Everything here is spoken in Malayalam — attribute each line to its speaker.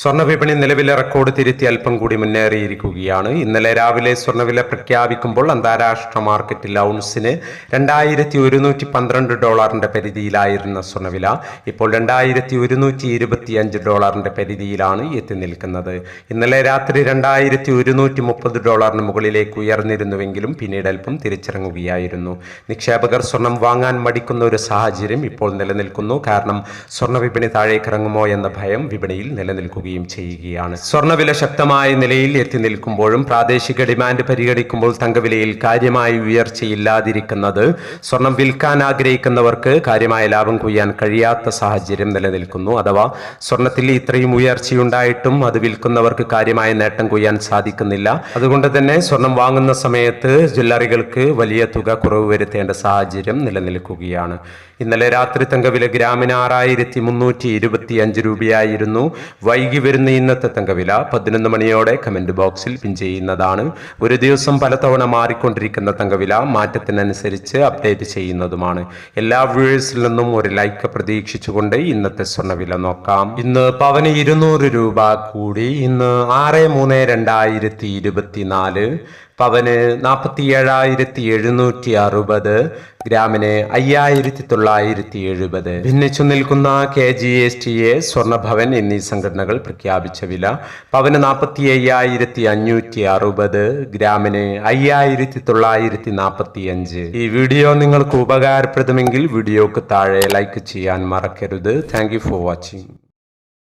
Speaker 1: സ്വർണവിപണി നിലവിലെ റെക്കോർഡ് തിരുത്തി അല്പം കൂടി മുന്നേറിയിരിക്കുകയാണ്. ഇന്നലെ രാവിലെ സ്വർണവില പ്രഖ്യാപിക്കുമ്പോൾ അന്താരാഷ്ട്ര മാർക്കറ്റിൽ ഔൺസിന് രണ്ടായിരത്തി ഒരുന്നൂറ്റി പന്ത്രണ്ട് ഡോളറിന്റെ പരിധിയിലായിരുന്ന സ്വർണവില ഇപ്പോൾ രണ്ടായിരത്തി ഒരുന്നൂറ്റി ഇരുപത്തി അഞ്ച് ഡോളറിന്റെ പരിധിയിലാണ് എത്തി നിൽക്കുന്നത്. ഇന്നലെ രാത്രി രണ്ടായിരത്തി ഒരുന്നൂറ്റി മുപ്പത് ഡോളറിന് മുകളിലേക്ക് ഉയർന്നിരുന്നുവെങ്കിലും പിന്നീട് അല്പം തിരിച്ചിറങ്ങുകയായിരുന്നു. നിക്ഷേപകർ സ്വർണം വാങ്ങാൻ മടിക്കുന്ന ഒരു സാഹചര്യം ഇപ്പോൾ നിലനിൽക്കുന്നു. കാരണം സ്വർണ വിപണി താഴേക്കിറങ്ങുമോ എന്ന ഭയം വിപണിയിൽ നിലനിൽക്കുകയും ചെയ്യുകയാണ്. സ്വർണവില ശക്തമായ നിലയിൽ എത്തി നിൽക്കുമ്പോഴും പ്രാദേശിക ഡിമാൻഡ് പരിഗണിക്കുമ്പോൾ തങ്കവിലയിൽ കാര്യമായ ഉയർച്ചയില്ലാതിരിക്കുന്നത് സ്വർണം വിൽക്കാൻ ആഗ്രഹിക്കുന്നവർക്ക് കാര്യമായ ലാഭം കൊയ്യാൻ കഴിയാത്ത സാഹചര്യം നിലനിൽക്കുന്നു. അഥവാ സ്വർണത്തിൽ ഇത്രയും ഉയർച്ചയുണ്ടായിട്ടും അത് വിൽക്കുന്നവർക്ക് കാര്യമായ നേട്ടം കൊയ്യാൻ സാധിക്കുന്നില്ല. അതുകൊണ്ട് തന്നെ സ്വർണം വാങ്ങുന്ന സമയത്ത് ജ്വല്ലറികൾക്ക് വലിയ തുക കുറവ് വരുത്തേണ്ട സാഹചര്യം നിലനിൽക്കുകയാണ്. ഇന്നലെ രാത്രി തങ്കവില ഗ്രാമിന് ആറായിരത്തി മുന്നൂറ്റി ഇരുപത്തി അഞ്ച് രൂപയായിരുന്നു. വൈകി വരുന്ന ഇന്നത്തെ തങ്കവില പതിനൊന്ന് മണിയോടെ കമന്റ് ബോക്സിൽ പിൻ ചെയ്യുന്നതാണ്. ഒരു ദിവസം പലതവണ മാറിക്കൊണ്ടിരിക്കുന്ന തങ്കവില മാറ്റത്തിനനുസരിച്ച് അപ്ഡേറ്റ് ചെയ്യുന്നതുമാണ്. എല്ലാ വ്യൂവേഴ്സിൽ നിന്നും ഒരു ലൈക്ക് പ്രതീക്ഷിച്ചുകൊണ്ട് ഇന്നത്തെ സ്വർണവില നോക്കാം. ഇന്ന് പവന് ഇരുന്നൂറ് രൂപ കൂടി. ഇന്ന് ആറ് മൂന്ന് രണ്ടായിരത്തി ഇരുപത്തിനാല്. പവന് നാൽപ്പത്തി ഏഴായിരത്തി എഴുന്നൂറ്റി അറുപത് ഗ്രാമിന് അയ്യായിരത്തി തൊള്ളായിരത്തി എഴുപത് ഭിന്നിച്ചു നിൽക്കുന്ന K G S T A Swarnabhavan എന്നീ സംഘടനകൾ പ്രഖ്യാപിച്ച വില പവന് നാൽപ്പത്തി അയ്യായിരത്തി അഞ്ഞൂറ്റി അറുപത് ഗ്രാമിന് അയ്യായിരത്തി തൊള്ളായിരത്തി നാൽപ്പത്തി അഞ്ച് ഈ വീഡിയോ നിങ്ങൾക്ക് ഉപകാരപ്രദമെങ്കിൽ വീഡിയോക്ക് താഴെ ലൈക്ക് ചെയ്യാൻ മറക്കരുത്. Thank for watching.